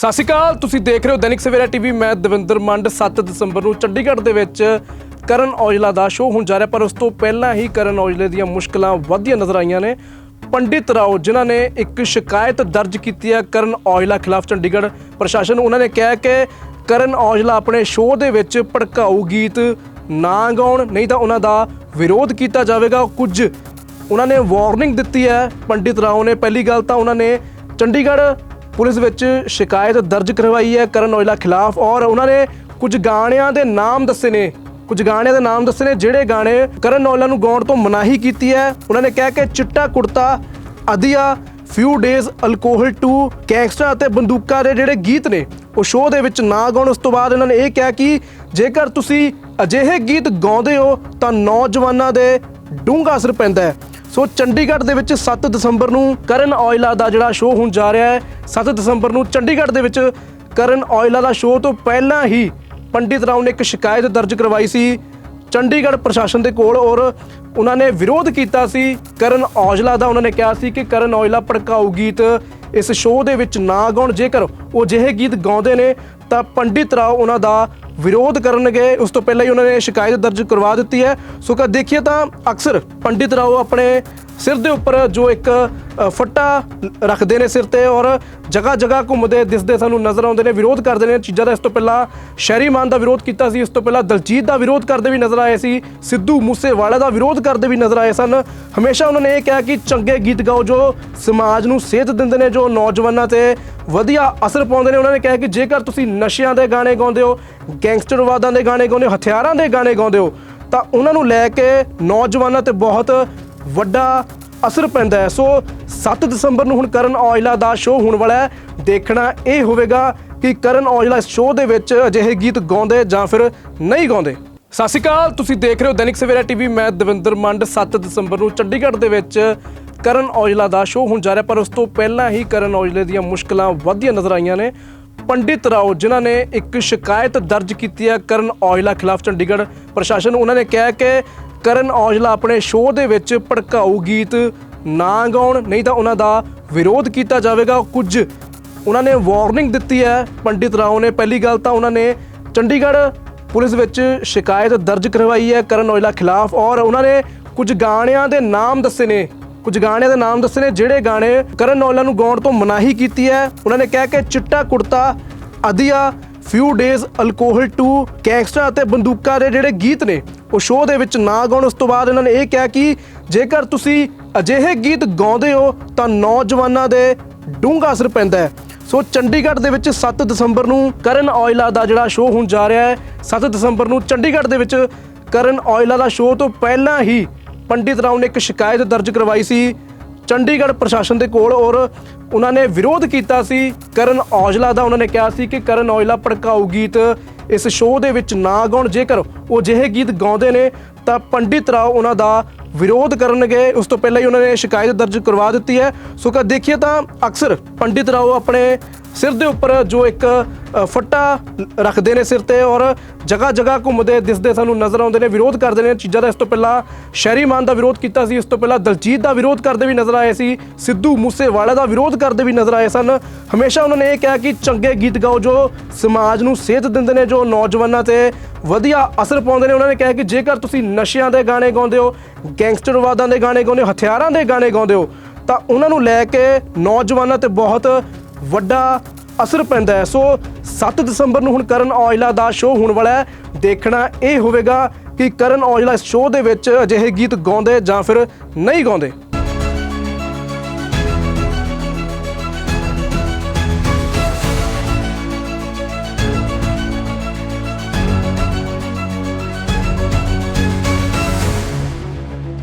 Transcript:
ਸਤਿ ਸ਼੍ਰੀ ਅਕਾਲ, ਤੁਸੀਂ ਦੇਖ ਰਹੇ ਹੋ ਦੈਨਿਕ ਸਵੇਰਾ ਟੀਵੀ। ਮੈਂ ਦਵਿੰਦਰ ਮੰਡ 7 ਦਸੰਬਰ ਨੂੰ ਚੰਡੀਗੜ੍ਹ ਦੇ ਵਿੱਚ ਕਰਨ ਔਜਲਾ ਦਾ ਸ਼ੋਅ ਹੋਣ ਜਾ ਰਿਹਾ, ਪਰ ਉਸ ਤੋਂ ਪਹਿਲਾਂ ਹੀ ਕਰਨ ਔਜਲੇ ਦੀਆਂ ਮੁਸ਼ਕਲਾਂ ਵਧਦੀਆਂ ਨਜ਼ਰ ਆਈਆਂ ਨੇ। ਪੰਡਿਤ ਰਾਓ, ਜਿਨ੍ਹਾਂ ਨੇ ਇੱਕ ਸ਼ਿਕਾਇਤ ਦਰਜ ਕੀਤੀ ਹੈ ਕਰਨ ਔਜਲਾ ਖਿਲਾਫ ਚੰਡੀਗੜ੍ਹ ਪ੍ਰਸ਼ਾਸਨ ਨੂੰ ਉਹਨਾਂ ਨੇ ਕਿਹਾ ਕਿ ਕਰਨ ਔਜਲਾ ਆਪਣੇ ਸ਼ੋਅ ਦੇ ਵਿੱਚ ਭੜਕਾਊ ਗੀਤ ਨਾ ਗਾਉਣ, ਨਹੀਂ ਤਾਂ ਉਹਨਾਂ ਦਾ ਵਿਰੋਧ ਕੀਤਾ ਜਾਵੇਗਾ। ਕੁਝ ਉਹਨਾਂ ਨੇ ਵਾਰਨਿੰਗ ਦਿੱਤੀ ਹੈ ਪੰਡਿਤ ਰਾਓ ਨੇ। ਪਹਿਲੀ ਗੱਲ ਤਾਂ ਉਹਨਾਂ ਨੇ ਚੰਡੀਗੜ੍ਹ ਪੁਲਿਸ ਵਿੱਚ ਸ਼ਿਕਾਇਤ ਦਰਜ ਕਰਵਾਈ ਹੈ ਕਰਨ ਔਜਲਾ ਖਿਲਾਫ ਔਰ ਉਹਨਾਂ ਨੇ ਕੁਝ ਗਾਣਿਆਂ ਦੇ ਨਾਮ ਦੱਸੇ ਨੇ। ਕੁਝ ਗਾਣਿਆਂ ਦੇ ਨਾਮ ਦੱਸੇ ਨੇ ਜਿਹੜੇ ਗਾਣੇ ਕਰਨ ਔਜਲਾ ਨੂੰ ਗਾਉਣ ਤੋਂ ਮਨਾਹੀ ਕੀਤੀ ਹੈ। ਉਹਨਾਂ ਨੇ ਕਿਹਾ ਕਿ ਚਿੱਟਾ ਕੁੜਤਾ, ਅਧਿਆ few days alcohol to gangster ਅਤੇ ਬੰਦੂਕਾਂ ਦੇ ਜਿਹੜੇ ਗੀਤ ਨੇ, ਉਹ ਸ਼ੋਅ ਦੇ ਵਿੱਚ ਨਾ ਗਾਉਣ। ਉਸ ਤੋਂ ਬਾਅਦ ਇਹਨਾਂ ਨੇ ਇਹ ਕਿਹਾ ਕਿ ਜੇਕਰ ਤੁਸੀਂ ਅਜਿਹੇ ਗੀਤ ਗਾਉਂਦੇ ਹੋ ਤਾਂ ਨੌਜਵਾਨਾਂ ਦੇ ਡੂੰਘਾ ਅਸਰ ਪੈਂਦਾ ਹੈ। ਸੋ ਚੰਡੀਗੜ੍ਹ ਦੇ ਵਿੱਚ 7 ਦਸੰਬਰ ਨੂੰ ਕਰਨ ਔਜਲਾ ਦਾ ਜਿਹੜਾ ਸ਼ੋਅ ਹੋਣ ਜਾ ਰਿਹਾ ਹੈ। 7 ਦਸੰਬਰ ਨੂੰ ਚੰਡੀਗੜ੍ਹ ਦੇ ਵਿੱਚ ਕਰਨ ਔਜਲਾ ਦਾ ਸ਼ੋਅ ਤੋਂ ਪਹਿਲਾਂ ਹੀ ਪੰਡਿਤ ਰਾਓ ਨੇ ਇੱਕ ਸ਼ਿਕਾਇਤ ਦਰਜ ਕਰਵਾਈ ਸੀ। ਚੰਡੀਗੜ੍ਹ ਪ੍ਰਸ਼ਾਸਨ ਦੇ ਕੋਲ ਔਰ ਉਹਨਾਂ ਨੇ ਵਿਰੋਧ ਕੀਤਾ ਸੀ। ਕਰਨ ਔਜਲਾ ਦਾ ਉਹਨਾਂ ਨੇ ਕਿਹਾ ਸੀ ਕਿ ਕਰਨ ਔਜਲਾ ਭੜਕਾਊ ਗੀਤ ਇਸ ਸ਼ੋਅ ਦੇ ਵਿੱਚ ਨਾ ਗਾਉਣ। ਜੇਕਰ ਉਹ ਜਿਹੇ ਗੀਤ ਗਾਉਂਦੇ ਨੇ ਤਾਂ ਪੰਡਿਤ ਰਾਓ ਉਹਨਾਂ ਦਾ ਵਿਰੋਧ ਕਰਨਗੇ, ਉਸ ਤੋਂ ਪਹਿਲਾਂ ਹੀ ਉਹਨਾਂ ਨੇ ਸ਼ਿਕਾਇਤ ਦਰਜ ਕਰਵਾ ਦਿੱਤੀ ਹੈ। ਸੋ ਕਾ ਦੇਖੀਏ ਤਾਂ ਅਕਸਰ ਪੰਡਿਤ ਰਾਓ ਆਪਣੇ ਸਿਰ ਦੇ ਉੱਪਰ ਜੋ ਇੱਕ ਫੱਟਾ ਰੱਖਦੇ ਨੇ ਸਿਰ ਤੇ ਔਰ ਜਗ੍ਹਾ ਜਗ੍ਹਾ ਘੁੰਮਦੇ, ਦਿਸਦੇ ਸਾਨੂੰ ਨਜ਼ਰ ਆਉਂਦੇ ਨੇ, ਵਿਰੋਧ ਕਰਦੇ ਨੇ। ਚੀਜ਼ਾਂ ਦਾ ਇਸ ਤੋਂ ਪਹਿਲਾਂ ਸ਼ਹਿਰੀ ਮਾਨ ਦਾ ਵਿਰੋਧ ਕੀਤਾ ਸੀ, ਇਸ ਤੋਂ ਪਹਿਲਾਂ ਦਲਜੀਤ ਦਾ ਵਿਰੋਧ ਕਰਦੇ ਵੀ ਨਜ਼ਰ ਆਏ ਸੀ, ਸਿੱਧੂ ਮੂਸੇਵਾਲਾ ਦਾ ਵਿਰੋਧ ਕਰਦੇ ਵੀ ਨਜ਼ਰ ਆਏ ਸਨ। ਹਮੇਸ਼ਾ ਉਹਨਾਂ ਨੇ ਇਹ ਕਿਹਾ ਕਿ ਚੰਗੇ ਗੀਤ ਗਾਓ, ਜੋ ਸਮਾਜ ਨੂੰ ਸੇਧ ਦਿੰਦੇ ਨੇ, ਜੋ ਨੌਜਵਾਨਾਂ ਤੇ ਵਧੀਆ ਅਸਰ ਪਾਉਂਦੇ ਨੇ। ਉਹਨਾਂ ਨੇ ਕਿਹਾ ਕਿ ਜੇਕਰ ਤੁਸੀਂ ਨਸ਼ਿਆਂ ਦੇ ਗਾਣੇ ਗਾਉਂਦੇ ਹੋ, ਗੈਂਗਸਟਰਵਾਦਾਂ ਦੇ ਗਾਣੇ ਗਾਉਂਦੇ ਹੋ, ਹਥਿਆਰਾਂ ਦੇ ਗਾਣੇ ਗਾਉਂਦੇ ਹੋ, ਤਾਂ ਉਹਨਾਂ ਨੂੰ ਲੈ ਕੇ ਨੌਜਵਾਨਾਂ ਤੇ ਬਹੁਤ ਵੱਡਾ ਅਸਰ ਪੈਂਦਾ ਹੈ। ਸੋ 7 ਦਸੰਬਰ ਨੂੰ ਹੁਣ ਕਰਨ ਔਜਲਾ ਦਾ ਸ਼ੋਅ ਹੋਣ ਵਾਲਾ ਹੈ। ਦੇਖਣਾ ਇਹ ਹੋਵੇਗਾ ਕਿ ਕਰਨ ਔਜਲਾ ਇਸ ਸ਼ੋਅ ਦੇ ਵਿੱਚ ਅਜਿਹੇ ਗੀਤ ਗਾਉਂਦੇ ਜਾਂ ਫਿਰ ਨਹੀਂ ਗਾਉਂਦੇ। ਸਤਿ ਸ਼੍ਰੀ ਅਕਾਲ, ਤੁਸੀਂ ਦੇਖ ਰਹੇ ਹੋ ਦੈਨਿਕ ਸਵੇਰਾ ਟੀਵੀ। ਮੈਂ ਦਵਿੰਦਰ ਮੰਡ 7 ਦਸੰਬਰ ਨੂੰ ਚੰਡੀਗੜ੍ਹ ਦੇ ਵਿੱਚ ਕਰਨ ਔਜਲਾ ਦਾ ਸ਼ੋਅ ਹੋਣ ਜਾ ਰਿਹਾ, ਪਰ ਉਸ ਤੋਂ ਪਹਿਲਾਂ ਹੀ ਕਰਨ ਔਜਲੇ ਦੀਆਂ ਮੁਸ਼ਕਲਾਂ ਵਧਦੀਆਂ ਨਜ਼ਰ ਆਈਆਂ ਨੇ। ਪੰਡਿਤ ਰਾਓ, ਜਿਨ੍ਹਾਂ ਨੇ ਇੱਕ ਸ਼ਿਕਾਇਤ ਦਰਜ ਕੀਤੀ ਹੈ ਕਰਨ ਔਜਲਾ ਖਿਲਾਫ ਚੰਡੀਗੜ੍ਹ ਪ੍ਰਸ਼ਾਸਨ ਨੂੰ, ਉਹਨਾਂ ਨੇ ਕਿਹਾ ਕਿ ਕਰਨ ਔਜਲਾ ਆਪਣੇ ਸ਼ੋਅ ਦੇ ਵਿੱਚ ਭੜਕਾਊ ਗੀਤ ਨਾ ਗਾਉਣ, ਨਹੀਂ ਤਾਂ ਉਹਨਾਂ ਦਾ ਵਿਰੋਧ ਕੀਤਾ ਜਾਵੇਗਾ। ਕੁਝ ਉਹਨਾਂ ਨੇ ਵਾਰਨਿੰਗ ਦਿੱਤੀ ਹੈ, ਪੰਡਿਤ ਰਾਓ ਨੇ ਪਹਿਲੀ ਗੱਲ ਤਾਂ ਉਹਨਾਂ ਨੇ ਚੰਡੀਗੜ੍ਹ ਪੁਲਿਸ ਵਿੱਚ ਸ਼ਿਕਾਇਤ ਦਰਜ ਕਰਵਾਈ ਹੈ ਕਰਨ ਔਜਲਾ ਖਿਲਾਫ ਔਰ ਉਹਨਾਂ ਨੇ ਕੁਝ ਗਾਣਿਆਂ ਦੇ ਨਾਮ ਦੱਸੇ ਨੇ। ਕੁਝ ਗਾਣਿਆਂ ਦੇ ਨਾਮ ਦੱਸੇ ਨੇ, ਜਿਹੜੇ ਗਾਣੇ ਕਰਨ ਔਜਲਾ ਨੂੰ ਗਾਉਣ ਤੋਂ ਮਨਾਹੀ ਕੀਤੀ ਹੈ। ਉਹਨਾਂ ਨੇ ਕਿਹਾ ਕਿ ਚਿੱਟਾ ਕੁੜਤਾ, ਅਧਿਆ few days alcohol to gangster ਅਤੇ ਬੰਦੂਕਾਂ ਦੇ ਜਿਹੜੇ ਗੀਤ ਨੇ ਉਹ ਸ਼ੋਅ ਦੇ ਵਿੱਚ ਨਾ ਗਾਉਣ, ਉਸ ਤੋਂ ਬਾਅਦ ਇਹਨਾਂ ਨੇ ਇਹ ਕਿਹਾ ਕਿ ਜੇਕਰ ਤੁਸੀਂ ਅਜਿਹੇ ਗੀਤ ਗਾਉਂਦੇ ਹੋ, ਤਾਂ ਨੌਜਵਾਨਾਂ ਦੇ ਡੂੰਘਾ ਅਸਰ ਪੈਂਦਾ ਹੈ। ਸੋ ਚੰਡੀਗੜ੍ਹ ਦੇ ਵਿੱਚ 7 ਦਸੰਬਰ ਨੂੰ ਕਰਨ ਔਜਲਾ ਦਾ ਜਿਹੜਾ ਸ਼ੋਅ ਹੋਣ ਜਾ ਰਿਹਾ ਹੈ 7 ਦਸੰਬਰ ਨੂੰ ਚੰਡੀਗੜ੍ਹ ਦੇ ਵਿੱਚ ਕਰਨ ਔਜਲਾ ਦਾ ਸ਼ੋਅ ਤੋਂ ਪਹਿਲਾਂ ਹੀ ਪੰਡਿਤ ਰਾਓ ਨੇ ਇੱਕ ਸ਼ਿਕਾਇਤ ਦਰਜ ਕਰਵਾਈ ਸੀ ਚੰਡੀਗੜ੍ਹ ਪ੍ਰਸ਼ਾਸਨ ਦੇ ਕੋਲ ਔਰ ਉਹਨਾਂ ਨੇ ਵਿਰੋਧ ਕੀਤਾ ਸੀ। ਕਰਨ ਔਜਲਾ ਦਾ ਉਹਨਾਂ ਨੇ ਕਿਹਾ ਸੀ ਕਿ ਕਰਨ ਔਜਲਾ ਭੜਕਾਊ ਗੀਤ ਇਸ ਸ਼ੋਅ ਦੇ ਵਿੱਚ ਨਾ ਗਾਉਣ। ਜੇਕਰ ਉਹ ਜਿਹੇ ਗੀਤ ਗਾਉਂਦੇ ਨੇ, ਤਾਂ ਪੰਡਿਤ ਰਾਓ ਉਹਨਾਂ ਦਾ ਵਿਰੋਧ ਕਰਨਗੇ। ਉਸ ਤੋਂ ਪਹਿਲਾਂ ਹੀ ਉਹਨਾਂ ਨੇ ਸ਼ਿਕਾਇਤ ਦਰਜ ਕਰਵਾ ਦਿੱਤੀ ਹੈ। ਸੋ ਕਾ ਦੇਖੀਏ ਤਾਂ ਅਕਸਰ ਪੰਡਿਤ ਰਾਓ ਆਪਣੇ ਸਿਰ ਦੇ ਉੱਪਰ ਜੋ ਇੱਕ ਫੱਟਾ ਰੱਖਦੇ ਨੇ ਸਿਰ ਤੇ ਔਰ ਜਗ੍ਹਾ ਜਗ੍ਹਾ ਘੁੰਮਦੇ, ਦਿਸਦੇ ਸਾਨੂੰ ਨਜ਼ਰ ਆਉਂਦੇ ਨੇ, ਵਿਰੋਧ ਕਰਦੇ ਨੇ। ਚੀਜ਼ਾਂ ਦਾ ਇਸ ਤੋਂ ਪਹਿਲਾਂ ਸ਼ਹਿਰੀ ਮਾਨ ਦਾ ਵਿਰੋਧ ਕੀਤਾ ਸੀ, ਇਸ ਤੋਂ ਪਹਿਲਾਂ ਦਲਜੀਤ ਦਾ ਵਿਰੋਧ ਕਰਦੇ ਵੀ ਨਜ਼ਰ ਆਏ ਸੀ, ਸਿੱਧੂ ਮੂਸੇਵਾਲਾ ਦਾ ਵਿਰੋਧ ਕਰਦੇ ਵੀ ਨਜ਼ਰ ਆਏ ਸਨ। ਹਮੇਸ਼ਾ ਉਹਨਾਂ ਨੇ ਇਹ ਕਿਹਾ ਕਿ ਚੰਗੇ ਗੀਤ ਗਾਓ ਜੋ ਸਮਾਜ ਨੂੰ ਸੇਧ ਦਿੰਦੇ ਨੇ, ਜੋ ਨੌਜਵਾਨਾਂ ਤੇ ਵਧੀਆ ਅਸਰ ਪਾਉਂਦੇ ਨੇ। ਉਹਨਾਂ ਨੇ ਕਿਹਾ ਕਿ ਜੇਕਰ ਤੁਸੀਂ ਨਸ਼ਿਆਂ ਦੇ ਗਾਣੇ ਗਾਉਂਦੇ ਹੋ, ਗੈਂਗਸਟਰਵਾਦਾਂ ਦੇ ਗਾਣੇ ਗਾਉਂਦੇ ਹੋ, ਹਥਿਆਰਾਂ ਦੇ ਗਾਣੇ ਗਾਉਂਦੇ ਹੋ, ਤਾਂ ਉਹਨਾਂ ਨੂੰ ਲੈ ਕੇ ਨੌਜਵਾਨਾਂ ਤੇ ਬਹੁਤ ਵੱਡਾ ਅਸਰ ਪੈਂਦਾ ਹੈ। ਸੋ 7 ਦਸੰਬਰ ਨੂੰ ਹੁਣ ਕਰਨ ਔਜਲਾ ਦਾ ਸ਼ੋਅ ਹੋਣ ਵਾਲਾ ਹੈ। ਦੇਖਣਾ ਇਹ ਹੋਵੇਗਾ ਕਿ ਕਰਨ ਔਜਲਾ ਇਸ ਸ਼ੋਅ ਦੇ ਵਿੱਚ ਅਜਿਹੇ ਗੀਤ ਗਾਉਂਦੇ ਜਾਂ ਫਿਰ ਨਹੀਂ ਗਾਉਂਦੇ।